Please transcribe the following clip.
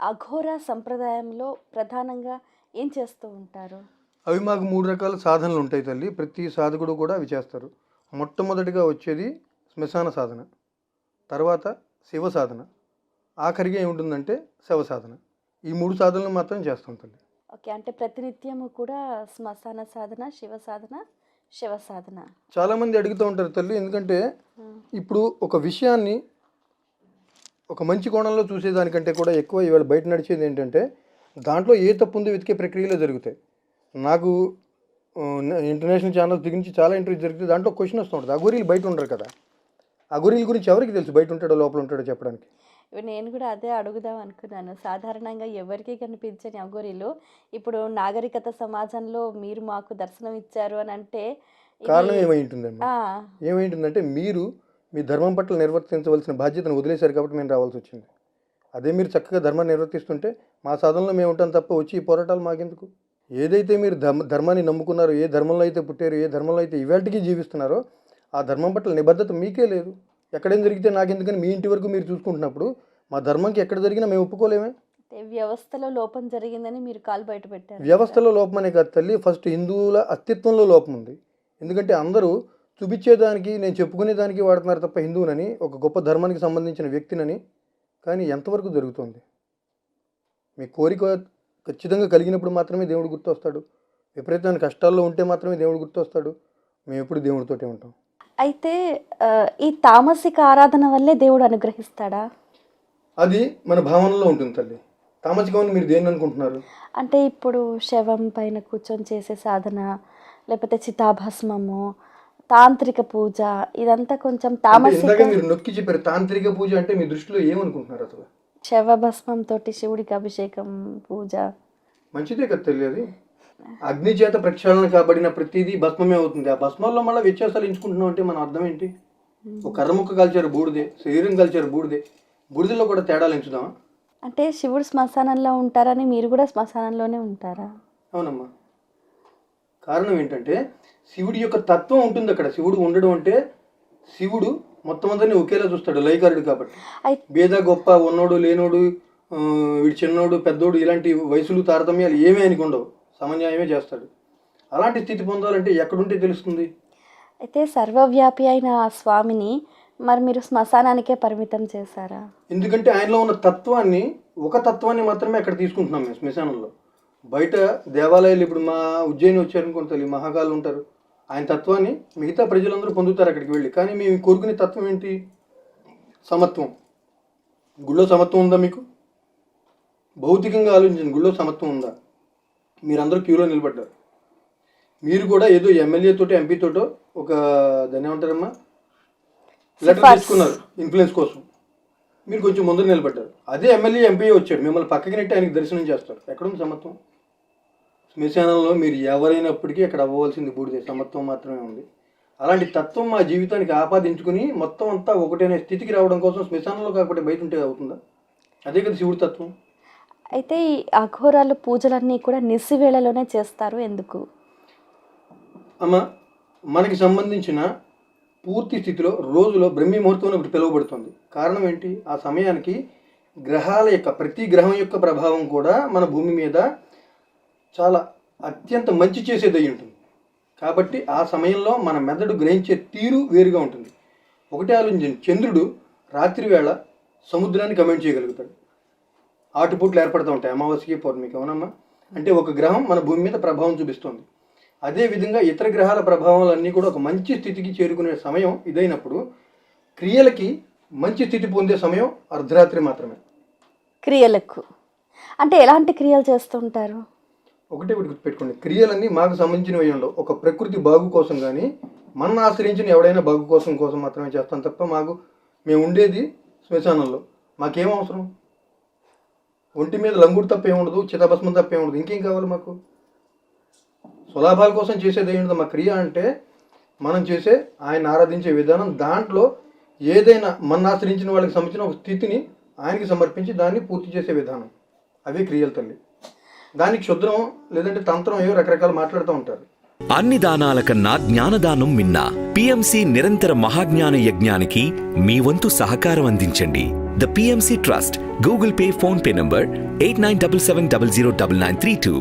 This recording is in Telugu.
అఘోర సంప్రదాయంలో ప్రధానంగా ఏం చేస్తూ ఉంటారు? అవి మాకు మూడు రకాల సాధనలు ఉంటాయి తల్లి. ప్రతి సాధకుడు కూడా అవి చేస్తారు. మొట్టమొదటిగా వచ్చేది శ్మశాన సాధన తర్వాత శివ సాధన ఆఖరిగా ఏముంటుందంటే శవ సాధన. ఈ మూడు సాధనలు మాత్రం చేస్తాం తల్లి. ఓకే. అంటే ప్రతినిత్యము కూడా శ్మశాన సాధన శివ సాధన శివ సాధన. చాలామంది అడుగుతూ ఉంటారు తల్లి ఎందుకంటే ఇప్పుడు ఒక విషయాన్ని ఒక మంచి కోణంలో చూసేదానికంటే కూడా ఎక్కువ ఇవాళ బయట నడిచేది ఏంటంటే దాంట్లో ఏ తప్పు ఉందో వెతికే ప్రక్రియలో జరుగుతాయి. నాకు ఇంటర్నేషనల్ ఛానల్స్ దగ్గర నుంచి చాలా ఇంటర్వ్యూ జరుగుతుంది దాంట్లో క్వశ్చన్ వస్తూ ఉంటుంది. అగోరీలు బయట ఉండరు కదా. అగోరీల గురించి ఎవరికి తెలుసు? బయట ఉంటాడో లోపల ఉంటాడో చెప్పడానికి? ఇవి నేను కూడా అదే అడుగుదాం అనుకున్నాను. సాధారణంగా ఎవరికి కనిపించని అఘోరీలు ఇప్పుడు నాగరికత సమాజంలో మీరు మాకు దర్శనం ఇచ్చారు అని అంటే కారణం ఏమై ఉంటుందండి? ఏమై ఉంటుందంటే మీరు మీ ధర్మం పట్ల నిర్వర్తించవలసిన బాధ్యతను వదిలేశారు కాబట్టి మేము రావాల్సి వచ్చింది. అదే మీరు చక్కగా ధర్మాన్ని నిర్వర్తిస్తుంటే మా సాధనలో మేము ఉంటాం తప్ప వచ్చి ఈ పోరాటాలు మాకెందుకు? ఏదైతే మీరు ధర్మ ధర్మాన్ని నమ్ముకున్నారో ఏ ధర్మంలో అయితే పుట్టారో ఏ ధర్మంలో అయితే ఇవాళకి జీవిస్తున్నారో ఆ ధర్మం పట్ల నిబద్ధత మీకే లేదు. ఎక్కడేం జరిగితే నాకెందుకని మీ ఇంటి వరకు మీరు చూసుకుంటున్నప్పుడు మా ధర్మంకి ఎక్కడ జరిగినా మేము ఒప్పుకోలేమే. వ్యవస్థలో లోపం జరిగిందని మీరు కాలు బయట పెట్టారు. వ్యవస్థలో లోపం అనే కాదు తల్లి ఫస్ట్ హిందువుల అస్తిత్వంలో లోపం ఉంది. ఎందుకంటే అందరూ చూపించేదానికి నేను చెప్పుకునేదానికి వాడుతున్నారు తప్ప హిందువునని ఒక గొప్ప ధర్మానికి సంబంధించిన వ్యక్తినని కానీ ఎంతవరకు జరుగుతుంది? మీ కోరిక ఖచ్చితంగా కలిగినప్పుడు మాత్రమే దేవుడు గుర్తొస్తాడు. విపరీతమైన కష్టాల్లో ఉంటే మాత్రమే దేవుడు గుర్తొస్తాడు. మేము ఎప్పుడు దేవుడితోటే ఉంటాం. అయితే ఈ తామసిక ఆరాధన వల్లే దేవుడు అనుగ్రహిస్తాడా? అది మన భావనలో ఉంటుంది తల్లి. తామసికమని మీరు దేన్ని అనుకుంటున్నారు? అంటే ఇప్పుడు శవం పైన కూర్చొని చేసే సాధన లేకపోతే చితాభస్మము తాంత్రిక పూజ ఇదంతా కొంచెం తామసిక మీరు నొక్కి చెప్పారు తాంత్రిక పూజ అంటే మీ దృష్టిలో ఏమనుకుంటున్నారు అసలు? శవభస్మం తోటి శివుడికి అభిషేకం పూజ. మంచిదే కదా తెలియదు. అగ్ని చేత ప్రక్షాళన కాబడిన ప్రతిదీ భస్మమే అవుతుంది. ఆ భస్మంలో మళ్ళీ వ్యత్యాసాలు ఎంచుకుంటున్నాం అంటే మన అర్థం ఏంటి? ఒక కర్ర ముక్క కాల్చారు బూడిదే శరీరం కాల్చారు బూడిదే. బూడిదలో కూడా తేడాలు ఎంచుదామా? అంటే శివుడు శ్మశానంలో ఉంటారని మీరు కూడా శ్మశానంలోనే ఉంటారా? అవునమ్మా. కారణం ఏంటంటే శివుడి యొక్క తత్వం ఉంటుంది అక్కడ. శివుడు ఉండడం అంటే శివుడు మొత్తం అందరినీ ఒకేలా చూస్తాడు లైకారుడు కాబట్టి. భేద గొప్ప ఉన్నోడు లేనోడు వీడు చిన్నోడు పెద్దోడు ఇలాంటి వయసులు తారతమ్యాలు ఏమీ ఆయనకు ఉండవు. సమన్యాయమే చేస్తాడు. అలాంటి స్థితి పొందాలంటే ఎక్కడుంటే తెలుస్తుంది? అయితే సర్వవ్యాపి అయిన ఆ స్వామిని మరి మీరు శ్మశానానికే పరిమితం చేశారా? ఎందుకంటే ఆయనలో ఉన్న తత్వాన్ని ఒక తత్వాన్ని మాత్రమే అక్కడ తీసుకుంటున్నాం మేము శ్మశానంలో. బయట దేవాలయాలు ఇప్పుడు మా ఉజ్జయిని వచ్చారనుకోండి తల్లి మహాకాలు ఉంటారు. ఆయన తత్వాన్ని మిగతా ప్రజలందరూ పొందుతారు అక్కడికి వెళ్ళి. కానీ మేము కోరుకునే తత్వం ఏంటి? సమత్వం. గుళ్ళో సమత్వం ఉందా మీకు? భౌతికంగా ఆలోచించండి గుళ్ళో సమత్వం ఉందా? మీరందరూ క్యూలో నిలబడ్డారు. మీరు కూడా ఏదో ఎమ్మెల్యే తోటి ఎంపీ తోటో ఒక దాన్ని ఏమంటారమ్మా? లెటర్. తీసుకున్నారు ఇన్ఫ్లుయెన్స్ కోసం. మీరు కొంచెం ముందు నిలబడ్డారు. అదే ఎమ్మెల్యే ఎంపీ వచ్చాడు. మిమ్మల్ని పక్కకి నెట్టి ఆయనకి దర్శనం చేస్తారు. ఎక్కడుంది సమత్వం? శ్మశానంలో మీరు ఎవరైనప్పటికీ అక్కడ అవ్వవలసింది బూడిదే. సమత్వం మాత్రమే ఉంది. అలాంటి తత్వం మా జీవితానికి ఆపాదించుకుని మొత్తం అంతా ఒకటైన స్థితికి రావడం కోసం శ్మశానంలో కాకపోతే బయట ఉంటే అవుతుందా? అదే కదా శివుడి తత్వం. అయితే ఈ అఘోరాలు పూజలన్నీ కూడా నిస్సివేళలోనే చేస్తారు. ఎందుకు? అమ్మ మనకి సంబంధించిన పూర్తి స్థితిలో రోజులో బ్రహ్మి ముహూర్తం అని ఒకటి పిలువబడుతుంది. కారణం ఏంటి? ఆ సమయానికి గ్రహాల యొక్క ప్రతి గ్రహం యొక్క ప్రభావం కూడా మన భూమి మీద చాలా అత్యంత మంచి చేసేది అయి ఉంటుంది. కాబట్టి ఆ సమయంలో మన మెదడు గ్రహించే తీరు వేరుగా ఉంటుంది. ఒకటే ఆలోచించండి. చంద్రుడు రాత్రి వేళ సముద్రాన్ని కమెంట్ చేయగలుగుతాడు. ఆటుపూట్లు ఏర్పడుతూ ఉంటాయి. అమావాస్యకి పౌర్ణమికి అవునమ్మా? అంటే ఒక గ్రహం మన భూమి మీద ప్రభావం చూపిస్తుంది. అదేవిధంగా ఇతర గ్రహాల ప్రభావాలన్నీ కూడా ఒక మంచి స్థితికి చేరుకునే సమయం ఇదైనప్పుడు క్రియలకి మంచి స్థితి పొందే సమయం అర్ధరాత్రి మాత్రమే. క్రియలకు. అంటే ఎలాంటి క్రియలు చేస్తుంటారు? ఒకటే ఒకటి గుర్తుపెట్టుకోండి. క్రియలన్నీ మాకు సంబంధించినవి ఉండవు ఒక ప్రకృతి బాగు కోసం కానీ మన ఆశ్రయించిన ఎవడైనా బాగు కోసం కోసం మాత్రమే చేస్తాం తప్ప మాకు మేము ఉండేది శ్మశానంలో. మాకేం అవసరం? ఒంటి మీద లంగుడు తప్ప ఏముండదు చితాభస్మం తప్ప ఏముండదు ఇంకేం కావాలి మాకు? స్వలాభాల కోసం చేసేది ఏంటో మా క్రియ అంటే మనం చేసే ఆయన ఆరాధించే విధానం దాంట్లో ఏదైనా మన ఆశ్రయించిన వాళ్ళకి సంబంధించిన ఒక స్థితిని ఆయనకి సమర్పించి దాన్ని పూర్తి చేసే విధానం. అవే క్రియలు తల్లి. దానికి క్షుద్రం లేదంటే తంత్రం ఏవో రకరకాలు మాట్లాడుతూ ఉంటారు. అన్ని దానాల కన్నా జ్ఞానదానం మిన్న పిఎంసి నిరంతర మహాజ్ఞాన యజ్ఞానికి మీ వంతు సహకారం అందించండి. The PMC trust Google Pay PhonePe number eight nine double seven double zero double nine three two.